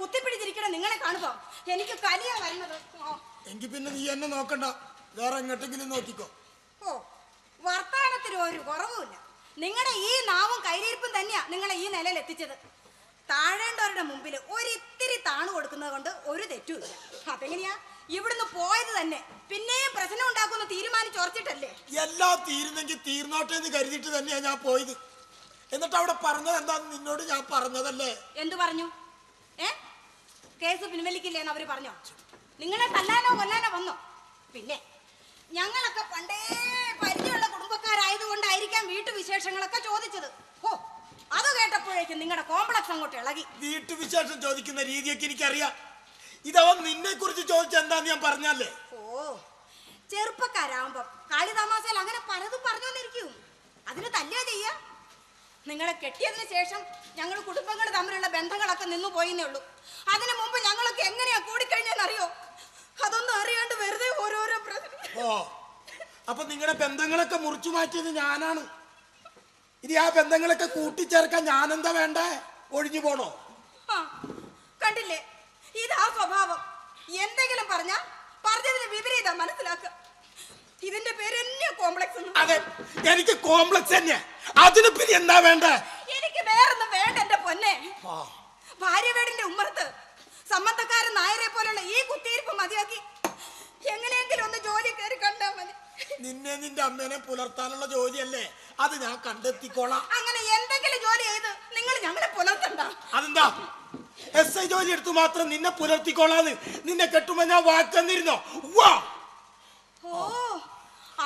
കുത്തിപ്പിടിച്ചിരിക്കണം നിങ്ങളെ കാണുമ്പോ എനിക്ക് കലിയാ വരുന്നത്. എങ്കിൽ പിന്നെ നീ എന്നെ നോക്കണ്ട. വേറെ എങ്ങോട്ടെങ്കിലും നോക്കിക്കോ. ഓ വർത്താനത്തിന് ഒരു കുറവുമില്ല. നിങ്ങളുടെ ഈ നാവും കൈരീരിപ്പും തന്നെയാ നിങ്ങളെ ഈ നിലയിൽ എത്തിച്ചത് താഴേണ്ടവരുടെ മുമ്പിൽ ഒരിത്തിരി താണു കൊടുക്കുന്നത് കൊണ്ട് ഒരു തെറ്റുമില്ല. അതെങ്ങനെയാ? ഇവിടുന്ന് പോയത് തന്നെ പിന്നെയും പ്രശ്നം ഉണ്ടാക്കുന്ന തീരുമാനിച്ചോർച്ചിട്ടല്ലേ എല്ലാം തീരുന്നെങ്കിൽ തീർന്നോട്ടെ എന്ന് കരുതിയിട്ട് തന്നെയാ ഞാൻ പോയത്. എന്നിട്ട് അവിടെ പറഞ്ഞത് എന്താന്ന് നിന്നോട് ഞാൻ പറഞ്ഞതല്ലേ? എന്തു പറഞ്ഞു? ഏ? കേസ് പിൻവലിക്കില്ലേന്ന് അവർ പറഞ്ഞോ. നിങ്ങളെ തല്ലാനോ കൊല്ലാനോ വന്നോ. പിന്നെ ഞങ്ങളൊക്കെ പണ്ടേ പരിചയമുള്ള കുടുംബക്കാരായതുകൊണ്ടായിരിക്കാം വീട്ടുവിശേഷങ്ങളൊക്കെ ചോദിച്ചത്. ഓ അത് കേട്ടപ്പോഴേക്കും നിങ്ങളുടെ കോംപ്ലക്സ് അങ്ങോട്ട് ഇളകി. വീട്ടുവിശേഷം ചോദിക്കുന്ന രീതിയൊക്കെ എനിക്കറിയാം. ഇതവൻ നിന്നെ കുറിച്ച് ചോദിച്ചെന്താന്ന് ഞാൻ പറഞ്ഞല്ലേ? ഓ ചെറുപ്പക്കാരാകുമ്പോ കളി തമാശയിൽ അങ്ങനെ പലതും പറഞ്ഞോന്നിരിക്കും അതിന് തല്ലേ ചെയ്യാ. നിങ്ങളെ കെട്ടിയതിന് ശേഷം ഞങ്ങൾ കുടുംബങ്ങൾ തമ്മിലുള്ള ബന്ധങ്ങളൊക്കെ നിന്നു പോയിന്നേ ഉള്ളൂ. അതിനു മുമ്പ് ഞങ്ങളൊക്കെ എങ്ങനെയാ കൂടിക്കഴിഞ്ഞെന്നറിയോ? അതൊന്നും അറിയാണ്ട് വെറുതെ ഓരോരോ പ്രശ്നം. ഓ അപ്പൊ നിങ്ങളുടെ ബന്ധങ്ങളൊക്കെ മുറിച്ചു മാറ്റിയത് ഞാനാണ്. ഇനി ആ ബന്ധങ്ങളൊക്കെ കൂട്ടിച്ചേർക്കാൻ ഞാനെന്താ വേണ്ടേ? ഒഴിഞ്ഞു പോണോ? കണ്ടില്ലേ? ഇതാ സ്വഭാവം. എന്തെങ്കിലും പറഞ്ഞ പറഞ്ഞതിന് വിപരീതം മനസ്സിലാക്കുക ഇതിന്റെ പേര് എന്നെ കോംപ്ലക്സ് അതെ എനിക്ക് കോംപ്ലക്സ് തന്നെ അതിന് പിന്നെ എന്താ വേണ്ട? എനിക്ക് വേറൊന്നും വേണ്ട എന്റെ പൊന്നെ. ഭാര്യ വീടിന്റെ ഉമ്മറത്ത് സമ്മതക്കാരൻ നായരെ പോലുള്ള ഈ കുത്തിയിരിപ്പ് മതിയാക്കി എങ്ങനെയെങ്കിലും ഒന്ന് ജോലി കയറി കണ്ടാ മതി. നിന്നെ നിന്റെ അമ്മേനെ പുലർത്താനുള്ള ജോലിയല്ലേ? അത് ഞാൻ കണ്ടെത്തിക്കോളാം. അങ്ങനെ എന്തെങ്കിലും ജോലി ചെയ്ത് നിങ്ങൾ ഞങ്ങളെ പുലർത്തണ്ട. അതെന്താ? എസ് ഐ ജോലി എടുത്തു മാത്രം നിന്നെ പുലർത്തിക്കോളാന്ന്. നിന്നെ കെട്ടുമ്പോ ഞാൻ വാക്കെന്നിരുന്നോ? വാ!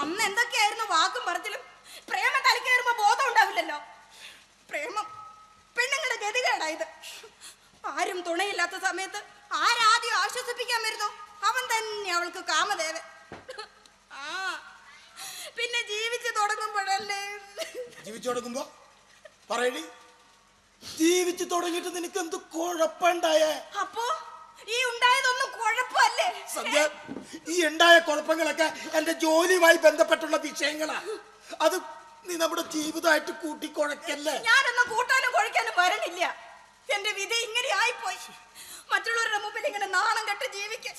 അന്ന് എന്തൊക്കെയായിരുന്നു വാക്കും പറച്ചിലും പ്രേമ തലക്കേറുമ്പോ ബോധം ഉണ്ടാവില്ലല്ലോ. പ്രേമം പെണ്ണുങ്ങളുടെ ഗതികേടായത് ആരും തുണയില്ലാത്ത സമയത്ത് ആരാദ്യം ആശ്വസിപ്പിക്കാൻ വരുന്നു? അവൻ തന്നെ അവൾക്ക് കാമദേവൻ. ആ പിന്നെ ജീവിച്ചു തുടങ്ങുമ്പോഴല്ലേ? ജീവിച്ചു തുടങ്ങുമ്പോ? പറയടി. ജീവിച്ചു തുടങ്ങിയിട്ട് നിനക്ക് എന്ത് കുഴപ്പമുണ്ടായേ? അപ്പോ ഈ ഉണ്ടായതൊന്നും കുഴപ്പമല്ലേ? സദ്യ ഈ ഉണ്ടായ കുഴപ്പങ്ങളൊക്കെ എന്റെ ജോലിയുമായി ബന്ധപ്പെട്ടുള്ള വിഷയങ്ങളാ. അത് നീ നമ്മുടെ ജീവിതമായിട്ട് കൂട്ടിക്കുഴക്കല്ലേ? ഞാനൊന്നും കൂട്ടാനും കുഴക്കാനും വരണില്ല. എന്റെ വിധി ഇങ്ങനെ ആയിപ്പോയി. മറ്റുള്ളവരുടെ മുമ്പിൽ ഇങ്ങനെ നാണം കെട്ട് ജീവിക്കാൻ.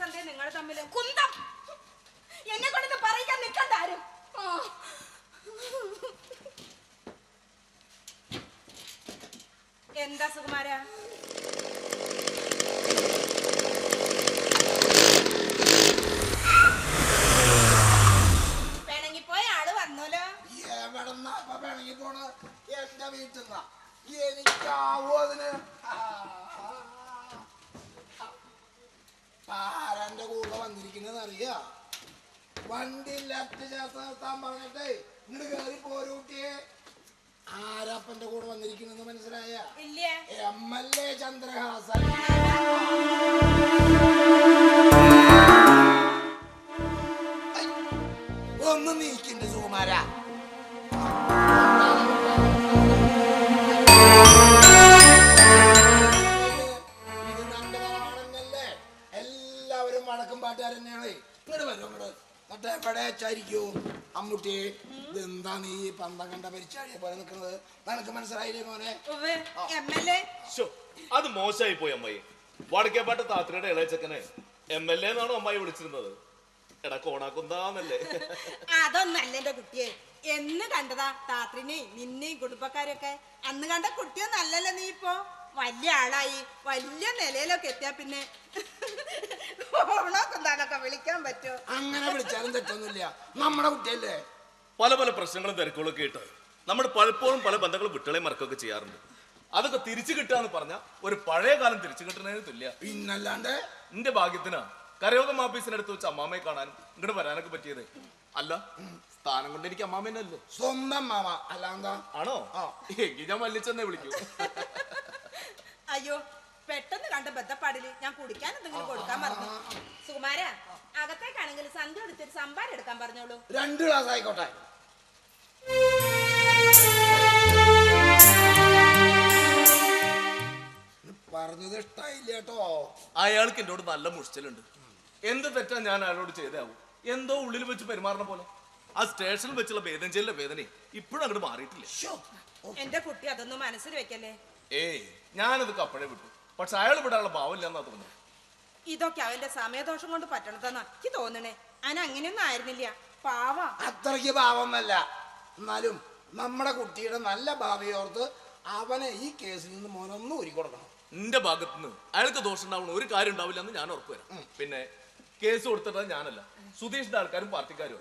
സന്ധ്യ നിങ്ങൾ തമ്മിൽ കുന്തം. എന്നെ കൊണ്ട് പറയിക്കാൻ നിൽക്കണ്ട ആരും. എന്താ സുകുമാര? പിണങ്ങിപ്പോയ ആൾ വന്നല്ലോ എവിടെന്നാ ഇപ്പൊ പിണങ്ങി പോണ എന്റെ വീട്ടിൽ നിന്നാ എനിക്കാവോ അതിന്? ആരാന്റെ കൂടെ വന്നിരിക്കുന്നത് അറിയാ? വണ്ടി ലെഫ്റ്റ് ചേർത്ത് നിർത്താൻ പറഞ്ഞിട്ടേ ഇങ്ങോട്ട് കയറി പോരൂട്ടിയെ ആരാപ്പന്റെ കൂടെ വന്നിരിക്കുന്നെന്ന് മനസ്സിലായ? M L A Chandrahasan. ഒന്ന് നീക്കിന്റെ സുകുമാര. എല്ലാവരും വടക്കും പാട്ടുകാർ തന്നെയാണ്. ഇങ്ങോട്ട് വരും ഇങ്ങോട്ട് മറ്റേ എവിടെ വെച്ചായിരിക്കൂ? അമ്മുട്ടി ഇതെന്താ നീ പന്തം കണ്ട പരിച്ചാടിയെ പോലെ നിൽക്കുന്നത്? നിനക്ക് മനസ്സിലായില്ലേ മോനെ? ശോ, അത് മോശമായി പോയി അമ്മായി. വടക്കേപ്പാട്ട് താത്രയുടെ ഇളയച്ചക്കനെ എം എൽ എ എന്നാണോ അമ്മായി വിളിച്ചിരുന്നത്? എടാ കോണാക്കുന്താന്നല്ലേ. അതൊന്നല്ല എന്റെ കുട്ടിയെ. എന്ന് കണ്ടതാ താത്രിനെയും നിന്നെയും കുടുംബക്കാരെയൊക്കെ. അന്ന് കണ്ട കുട്ടിയൊന്നല്ലല്ലോ നീ ഇപ്പോ വലിയ ആളായി. വലിയ നിലയിലൊക്കെ എത്തിയാ പിന്നെ ഓണോക്കെന്താണൊക്കെ വിളിക്കാൻ പറ്റുമോ? അങ്ങനെ വിളിച്ചാലും തെറ്റൊന്നുമില്ല. നമ്മുടെ കുട്ടിയല്ലേ? പല പല പ്രശ്നങ്ങളും തിരക്കുകളും ആയിട്ട് നമ്മൾ പലപ്പോഴും പല ബന്ധങ്ങളും വിട്ടുകളെ മറക്കുകയൊക്കെ ചെയ്യാറുണ്ട്. അതൊക്കെ തിരിച്ചു കിട്ടുക പറഞ്ഞ ഒരു പഴയ കാലം തിരിച്ചു കിട്ടുന്നതിന് തുല്യ. പിന്നല്ലാണ്ട്? എന്റെ ഭാഗ്യത്തിന് കരയോഗം അടുത്ത് വെച്ച് അമ്മാമയെ കാണാനും ഇങ്ങോട്ട് വരാനൊക്കെ പറ്റിയത്. അല്ല സ്ഥാനം കൊണ്ട് എനിക്ക് അമ്മാമേനല്ലേ? സ്വന്തം മാമ അല്ലാന്താ ആണോ? ആ. എങ്കിൽ ഞാൻ വല്ലിച്ചെന്നെ വിളിക്കൂ. കണ്ട ബദ്ധപ്പാടിൽ ഞാൻ കുടിക്കാൻ എന്തെങ്കിലും കൊടുക്കാൻ പറഞ്ഞു. സുകുമാര അകത്തേക്കാണെങ്കിൽ സന്ധ്യ എടുത്തിട്ട് സംഭാരം എടുക്കാൻ പറഞ്ഞോളൂ. രണ്ട് ക്ലാസ് ആയിക്കോട്ടെ. പറഞ്ഞത് ഇഷ്ടായില്ല കേട്ടോ. അയാൾക്ക് എന്നോട് നല്ല മുഷിച്ചലുണ്ട് എന്ത് തെറ്റാ ഞാൻ അയാളോട് ചെയ്താവും എന്തോ ഉള്ളിൽ വെച്ച് പെരുമാറണ പോലെ. ആ സ്റ്റേഷനിൽ വെച്ചുള്ള വേദനയിലെ വേദന ഇപ്പോഴും അങ്ങോട്ട് മാറിയിട്ടില്ല. എന്റെ കുട്ടി അതൊന്നും മനസ്സിൽ വെക്കല്ലേ? ഏയ് ഞാനത് അപ്പോഴേ വിട്ടു. പക്ഷെ അയാൾ വിടാനുള്ള ഭാവമില്ല എന്നാ തോന്നുന്നു ഇതൊക്കെ അവന്റെ സമയദോഷം കൊണ്ട് പറ്റണതെന്നാ എനിക്ക് തോന്നണേ. അന അങ്ങനെയൊന്നും ആയിരുന്നില്ല. പാവ. അത്രയ്ക്ക് പാവമല്ല എന്നാലും നമ്മുടെ കുട്ടിയുടെ നല്ല ഭാവിയോർത്ത് അവനെ ഈ കേസിൽ നിന്ന് മോനൊന്നും ഊരി കൊടുക്കണം നിന്റെ ഭാഗത്ത് നിന്ന് അയാൾക്ക് ദോഷം ഉണ്ടാവണം ഒരു കാര്യം ഉണ്ടാവില്ല എന്ന് ഞാൻ ഉറപ്പുവരാം പിന്നെ കേസ് കൊടുത്തിട്ടത് ഞാനല്ല. സുധീഷിന്റെ ആൾക്കാരും പാർട്ടിക്കാരും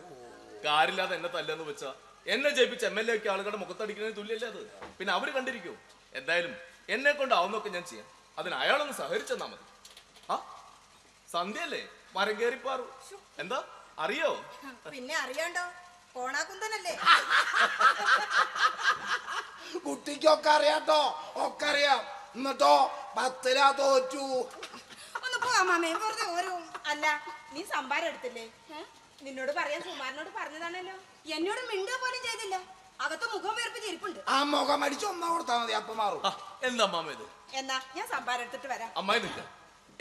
കാര്യമില്ലാതെ എന്നെ തല്ലെന്ന് വെച്ചാ എന്നെ ജയിപ്പിച്ച എം എൽ എ ഒക്കെ ആളുകളുടെ മുഖത്തടിക്കുന്നതിന് തുല്യല്ലേ അത്? പിന്നെ അവർ കണ്ടിരിക്കൂ. എന്തായാലും എന്നെ കൊണ്ടാവുന്നൊക്കെ ഞാൻ ചെയ്യാം. അതിന് അയാളൊന്ന് സഹകരിച്ചെന്നാ മതി. ആ സന്ധ്യല്ലേ മരം കയറിപ്പാറു. എന്താ? അറിയോ? പിന്നെ അറിയണ്ടോ? കോണാക്കുന്തനല്ലേ കുട്ടിക്കൊക്കെ അറിയാട്ടോ. ഒക്കെ അറിയാം. എന്നിട്ടോ പത്തിലാ തോറ്റു. ഒന്ന് പോവാ മാമേ വെറുതെ ഓരോ അല്ല നീ സംഭാരം എടുത്തില്ലേ? നിന്നോട് പറയാൻ സുമാരനോട് പറഞ്ഞതാണല്ലോ. എന്നോട് മിണ്ടുക പോലും ചെയ്തില്ല. അകത്ത് മുഖം വീർപ്പിച്ച് ഇരിപ്പുണ്ട്. ആ മുഖം അടിച്ച് ഒന്നാ കൊടുത്താൽ മതി അപ്പൊ മാറും. ആ, എന്താ അമ്മാമ ഇത്? എന്നാ ഞാൻ സംഭാരം എടുത്തിട്ട് വരാം. അമ്മായി നിൽക്ക.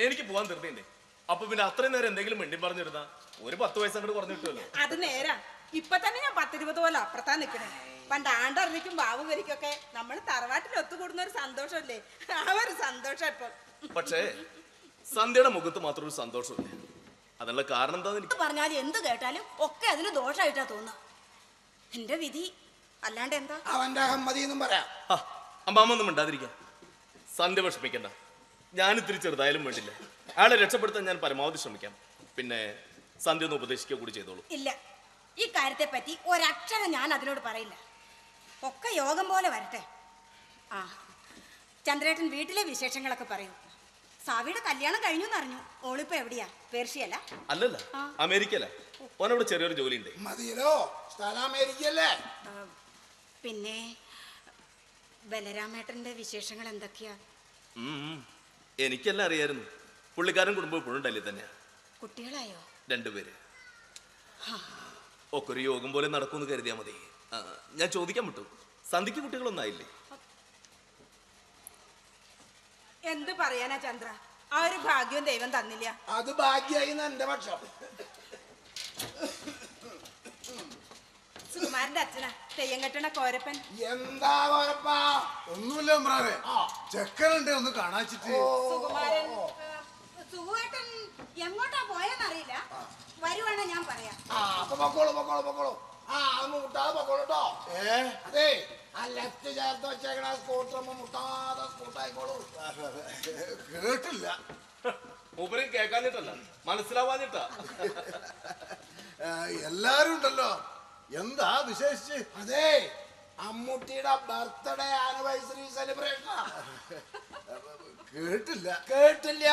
എനിക്ക് പോവാൻ ധൃതിയുണ്ട്. അപ്പൊ പിന്നെ അത്രയും നേരം എന്തെങ്കിലും മിണ്ടി പറഞ്ഞിരുന്ന ഒരു പത്ത് വയസ്സ് അങ്ങോട്ട് കുറഞ്ഞു കിട്ടുമല്ലോ. അത് നേരാ. ഇപ്പൊ തന്നെ ഞാൻ പത്തിരുപത് പോലെ അപ്പുറത്താ നിക്കണേ പണ്ട് ആണ്ടറിഞ്ഞിക്കും ബാബു വരിക്കൊക്കെ നമ്മൾ തറവാട്ടിൽ ഒത്തുകൂടുന്ന ഒരു സന്തോഷമല്ലേ? ആ ഒരു സന്തോഷം ഇപ്പൊ. പക്ഷേ സന്ധ്യയുടെ മുഖത്ത് മാത്രം ഒരു സന്തോഷമില്ല? അതിനുള്ള കാരണം എന്താന്ന് എനിക്ക് പറഞ്ഞാൽ എന്ത് കേട്ടാലും ഒക്കെ അതിന് ദോഷമായിട്ടാ തോന്നുക. എന്റെ വിധി അല്ലാണ്ട് എന്താ? അവന്റെ അഹമ്മതി എന്നും പറയാം അമ്മാമൊന്നും മിണ്ടാതിരിക്കാം. സന്ധ്യ വിഷമിക്കണ്ട. ഞാൻ ഇത്തിരി ചെറുതായാലും വേണ്ടില്ല. അയാളെ രക്ഷപ്പെടുത്താൻ ഞാൻ പരമാവധി ശ്രമിക്കാം. പിന്നെ സന്ധ്യ ഒന്ന് ഉപദേശിക്കുക കൂടി ചെയ്തോളൂ. ഇല്ല. ഈ കാര്യത്തെ പറ്റി ഒരക്ഷരം ഞാൻ അതിനോട് പറയില്ല. ഒക്കെ യോഗം പോലെ വരട്ടെ. ആ ചന്ദ്രേട്ടൻ വീട്ടിലെ വിശേഷങ്ങളൊക്കെ പറയൂ. സാവിയുടെ കല്യാണം കഴിഞ്ഞു എന്നറിഞ്ഞു ഓളിപ്പോ എവിടെയാ? പേർഷ്യല്ല അല്ലല്ല ആ. അമേരിക്കല ഓനവിടെ ചെറിയൊരു ജോലി ഉണ്ട് മതിയല്ലോ. സ്ഥലം അമേരിക്കല്ലേ ആ, പിന്നെ ബലരാമേട്ടന്റെ വിശേഷങ്ങൾ എന്തൊക്കെയാ? എനിക്കെല്ലാം അറിയായിരുന്നു. പുള്ളിക്കാരൻ കുടുംബം ഇപ്പോഴും ഡൽഹി തന്നെയാ. കുട്ടികളായോ? രണ്ടുപേര്. ഒക്കെ ഒരു യോഗം പോലെ നടക്കുമെന്ന് കരുതിയാ മതി. ഞാൻ ചോദിക്കാൻ വിട്ടു. സന്ധിക്ക് കുട്ടികളൊന്നും ആയില്ലേ എന്ത് പറയാനാ ചന്ദ്ര? ആ ഒരു ഭാഗ്യവും ദൈവം തന്നില്ല. അത് ഭാഗ്യായി എന്റെ പക്ഷം. സുകുമാരന്റെ അച്ഛനാ. തെയ്യം കെട്ടണ കോരപ്പൻ. എന്താ കുഴപ്പാ ഒന്നുമില്ല അമ്രാനെ ചെക്കനുണ്ട് ഒന്ന് കാണാച്ചിട്ട് സുകുമാരൻ സുഖുവേട്ടൻ എങ്ങോട്ടാ പോയെന്നറിയില്ല വരുവാണ് ഞാൻ പറയാം. ആ അപ്പൊ പൊക്കോളൂ പൊക്കോളൂ പൊക്കോളൂ. ആ അത് മുട്ടാതെ പൊക്കോളൂ കേട്ടോ ഏ? അതെ ആ ലെഫ്റ്റ് ചേർത്ത് വെച്ചേക്കണ സ്കൂട്ടർ മുട്ടാതെ സ്കൂട്ടായിക്കോളൂ കേട്ടില്ല. മൂപ്പരും കേൾക്കാഞ്ഞിട്ടല്ല മനസ്സിലാവാഞ്ഞിട്ടാ. എല്ലാരും ഉണ്ടല്ലോ. എന്താ വിശേഷിച്ച്? അതെ അമ്മൂട്ടിയുടെ ബർത്ത്ഡേ ആനിവേഴ്സറി സെലിബ്രേഷൻ കേട്ടില്ല. കേട്ടില്ല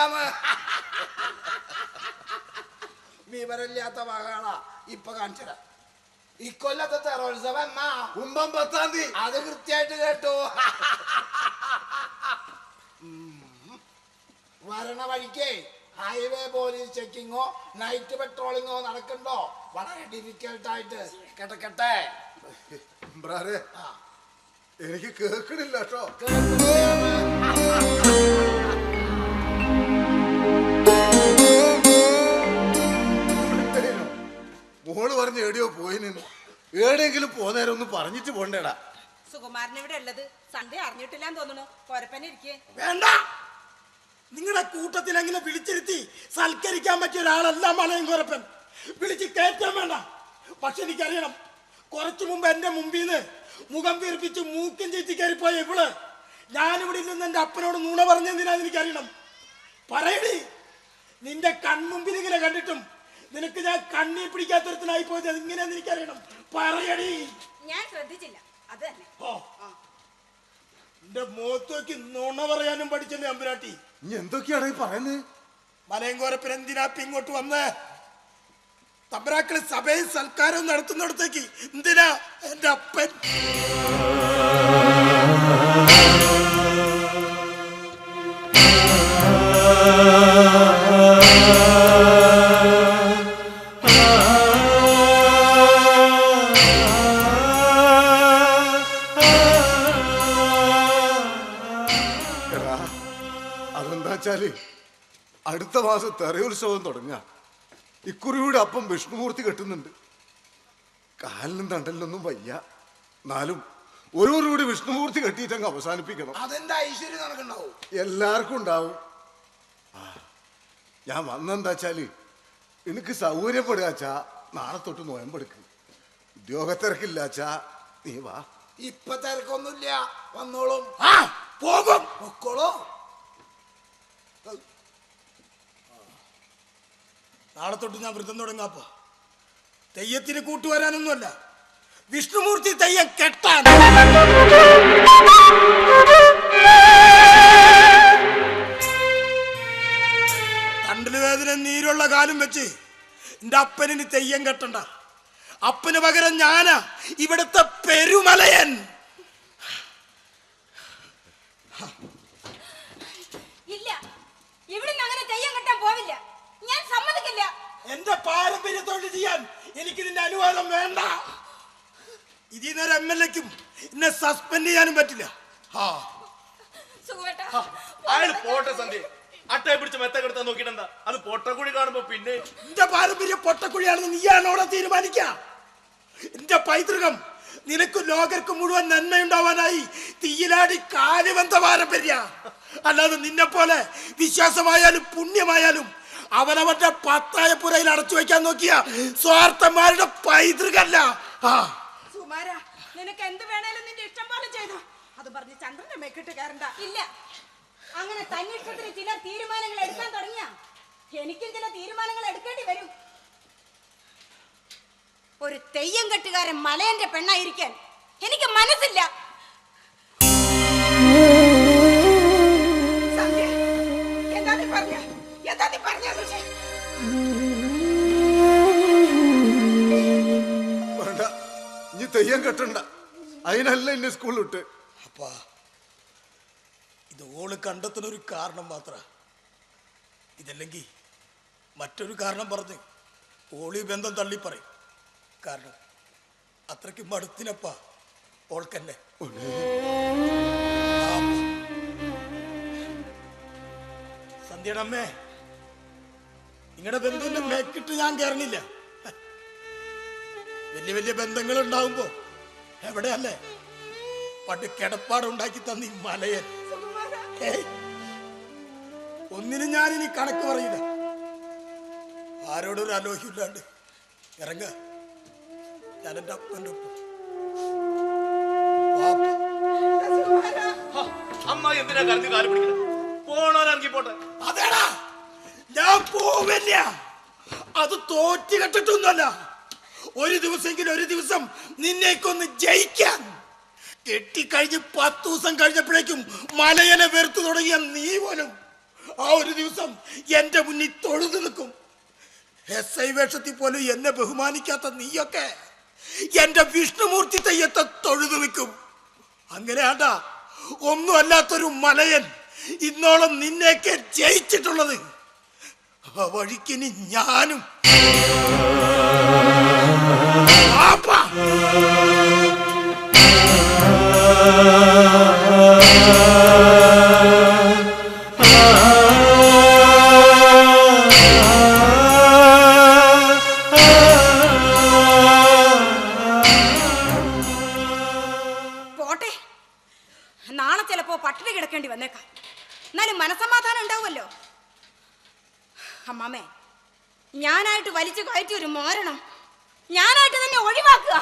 വിവരമില്ലാത്ത വകാണ ഇപ്പൊ കാണിച്ചത് ഇക്കൊല്ലത്തെ തെറോത്സവം എന്നാ? കുംഭം പത്താം തീയതി. അത് കൃത്യമായിട്ട് കേട്ടു. വരണ വഴിക്കേ ഹൈവേ പോലീസ് ചെക്കിങ്ങോ നൈറ്റ് പെട്രോളിങ്ങോ നടക്കണ്ടോ? വളരെ ഡിഫിക്കൽട്ട് ആയിട്ട്. കിടക്കട്ടെ അമ്രാനെ എനിക്ക് കേൾക്കണില്ല കേട്ടോ. മോൾ പറഞ്ഞ് എവിടെയോ നിന്ന് എവിടെയെങ്കിലും പോന്നേരം ഒന്ന് പറഞ്ഞിട്ട് പോണ്ടേടാ. സുകുമാരൻ ഇവിടെ ഉള്ളത്? സൺഡേ അറിഞ്ഞിട്ടില്ലാന്ന് തോന്നുന്നു. കോരപ്പൻ ഇരിക്കേ. വേണ്ട! നിങ്ങളുടെ കൂട്ടത്തിൽ അങ്ങനെ വിളിച്ചിരുത്തി സൽക്കരിക്കാൻ പറ്റിയ ഒരാളല്ല മലയും കുരപ്പൻ വിളിച്ച് കയറ്റാൻ വേണ്ട. പക്ഷെ എനിക്കറിയണം കുറച്ചു മുമ്പ് എന്റെ മുമ്പിൽ നിന്ന് മുഖം വീർപ്പിച്ച് മൂക്കും ചേച്ചി കയറിപ്പോയ ഇവൾ ഞാനിവിടെ നിന്ന് എന്റെ അപ്പനോട് നുണ പറഞ്ഞെന്തിനാന്ന് എനിക്കറിയണം? പറയടി നിന്റെ കൺമുമ്പിൽ ഇങ്ങനെ കണ്ടിട്ടും നിനക്ക് ഞാൻ കണ്ണി പിടിക്കാത്തൊരുത്തനായി പോയത് ഇങ്ങനെയാന്ന് എനിക്കറിയണം. പറയടി. ഞാൻ ശ്രദ്ധിച്ചില്ല അത് തന്നെ. ഓ. എന്റെ മുഖത്തേക്ക് നുണ പറയാനും പഠിച്ചല്ലേ അമ്പുരാട്ടി. ഇനി എന്തൊക്കെയാണ് പറയുന്നത് മലയങ്കോരപ്പൻ എന്തിനാ ഇങ്ങോട്ട് വന്ന്? തമ്പരാക്കൾ സഭയും സൽക്കാരവും നടത്തുന്നിടത്തേക്ക് എന്തിനാ എന്റെ അപ്പൻ? മാസം തെറയുത്സവം തുടങ്ങുക ഇക്കുറിയുടെ അപ്പം വിഷ്ണുമൂർത്തി കെട്ടുന്നുണ്ട്. കാലിനും തണ്ടലിനൊന്നും വയ്യ. എന്നാലും ഒരു കൂടി വിഷ്ണുമൂർത്തി കെട്ടിയിട്ടങ്ങ് അവസാനിപ്പിക്കണം. അതെന്താ ഐശ്വര്യം നടക്കണ്ടാവും? എല്ലാവർക്കും ഉണ്ടാവും. ഞാൻ വന്നെന്താ വെച്ചാൽ എനിക്ക് സൗകര്യപ്പെടുകച്ചാ നാളെ തൊട്ട് നോയമ്പെടുക്ക് ഉദ്യോഗത്തിരക്കില്ലാച്ചാ നീ വാ. ഇപ്പൊ തിരക്കൊന്നുമില്ല. വന്നോളും. പോകും. പൊക്കോളൂ. നാളെ തൊട്ട് ഞാൻ വ്രതം തുടങ്ങാപ്പോ തെയ്യത്തിന് കൂട്ടുവരാനൊന്നുമല്ല. വിഷ്ണുമൂർത്തി തെയ്യം കെട്ടാൻ. തണ്ടിൽ വേദന നീരുള്ള കാലം വെച്ച് എന്റെ അപ്പനിന് തെയ്യം കെട്ടണ്ട. അപ്പന് പകരം ഞാനാ ഇവിടുത്തെ പെരുമലയൻ. ഇല്ല. ഇവിടുന്ന് അങ്ങനെ തെയ്യം കെട്ടാൻ പോവില്ല. ഞാൻ സമ്മതിക്കില്ല. എന്റെ പാരമ്പര്യ തൊഴിൽ ചെയ്യാൻ എനിക്ക് നിന്റെ അനുവാദം വേണ്ട. ഇതിൽ നിന്നൊരു എം എൽ എക്കും എന്നെ സസ്പെൻഡ് ചെയ്യാനും പറ്റില്ല. ആ സുഖേട്ടാ അയാൾ പോട്ടെ സന്ധ്യ. അട്ടയെ പിടിച്ച് മെത്ത കിടത്താൻ നോക്കിയിട്ടെന്താ? അത് പൊട്ടക്കുഴി കാണുമ്പോ പിന്നെ എന്റെ പാരമ്പര്യം പൊട്ടക്കുഴിയാണെന്ന് നീയാണോടെ തീരുമാനിക്ക. എന്റെ പൈതൃകം നിനക്ക് ലോകർക്ക് മുഴുവൻ നന്മയുണ്ടാവാനായി തീയിലാടി കാലുവന്ത പാരമ്പര്യ. അല്ലാതെ നിന്നെ പോലെ വിശ്വാസമായാലും പുണ്യമായാലും അവനവന്റെ പത്തായ പുരയിൽ അടച്ചു വെക്കാൻ നോക്കിയ സ്വാർത്ഥന്മാരുടെ പൈതൃകല്ല. ആ. സുമാര നിനക്ക് എന്ത് വേണേലും നിന്റെ ഇഷ്ടം പോലെ ചെയ്തു. അത് പറഞ്ഞ് ചന്ദ്രന്റെ മേക്കിട്ട് ഇല്ല. അങ്ങനെ തന്നിഷ്ടത്തിന് ചില തീരുമാനങ്ങൾ എടുക്കാൻ തുടങ്ങിയ. എനിക്കും ചില തീരുമാനങ്ങൾ എടുക്കേണ്ടി വരും. ഒരു തെയ്യം കെട്ടുകാരൻ മലയന്റെ പെണ്ണായിരിക്കാൻ എനിക്ക് മനസ്സില്ല. എന്താ നീ പറഞ്ഞ ഋഷി? വേണ്ട ഇനി തെയ്യം കെട്ടണ്ട. അതിനല്ല എന്നെ സ്കൂളിൽ വിട്ട്. അപ്പാ ഇത് ഓൾ കണ്ടെത്തുന്നൊരു കാരണം മാത്ര. ഇതല്ലെങ്കിൽ മറ്റൊരു കാരണം പറഞ്ഞ് ഓളി ബന്ധം തള്ളിപ്പറയും കാരണം അത്രയ്ക്ക് മടുത്തിനപ്പാ ഓൾക്കെന്നെ. സന്ധ്യയുടെ അമ്മേ. നിങ്ങളുടെ ബന്ധുവിന്റെ മേക്കിട്ട് ഞാൻ കയറണില്ല വലിയ വലിയ ബന്ധങ്ങൾ ഉണ്ടാവുമ്പോ എവിടെയല്ലേ? പണ്ട് കിടപ്പാടുണ്ടാക്കി തന്ന മലയൻ ഒന്നിനും ഞാൻ ഇനി കണക്ക് പറയില്ല. ആരോടൊരു അലോഹ്യമില്ലാണ്ട് ഇറങ്ങ. ഞാൻ എന്റെ അപ്പന്റെ ഒപ്പം. അമ്മ എന്തിനാ കരുതി കാൽ പോണോ പോണോരിറങ്ങി പോട്ടെ അതേടാ. ഞാൻ പോവില്ല അത് തോറ്റ് കെട്ടിട്ടൊന്നുമല്ല. ഒരു ദിവസമെങ്കിലും ഒരു ദിവസം നിന്നേക്കൊന്ന് ജയിക്കാൻ. കെട്ടിക്കഴിഞ്ഞ് പത്ത് ദിവസം കഴിഞ്ഞപ്പോഴേക്കും മലയനെ വെറുത്തു തുടങ്ങിയ നീ പോലും ആ ഒരു ദിവസം എന്റെ മുന്നിൽ തൊഴുതു നിൽക്കും. എസ് ഐ വേഷത്തിൽ പോലും എന്നെ ബഹുമാനിക്കാത്ത നീയൊക്കെ എന്റെ വിഷ്ണുമൂർത്തി തെയ്യത്തെ തൊഴുതു നിൽക്കും. അങ്ങനെ ആണ്ടാ ഒന്നുമല്ലാത്തൊരു മലയൻ ഇന്നോളം നിന്നെയൊക്കെ ജയിച്ചിട്ടുള്ളത്. ആ വഴിക്കിനി ഞാനും. പോട്ടെ. നാളെ ചിലപ്പോ പട്ടിണി കിടക്കേണ്ടി വന്നേക്കാം. എന്നാലും മനസമാധാനം ഉണ്ടാവുമല്ലോ. അമ്മാമേ ഞാനായിട്ട് വലിച്ചു കയറ്റി ഒരു മോരണം. ഞാനായിട്ട് തന്നെ ഒഴിവാക്കുക.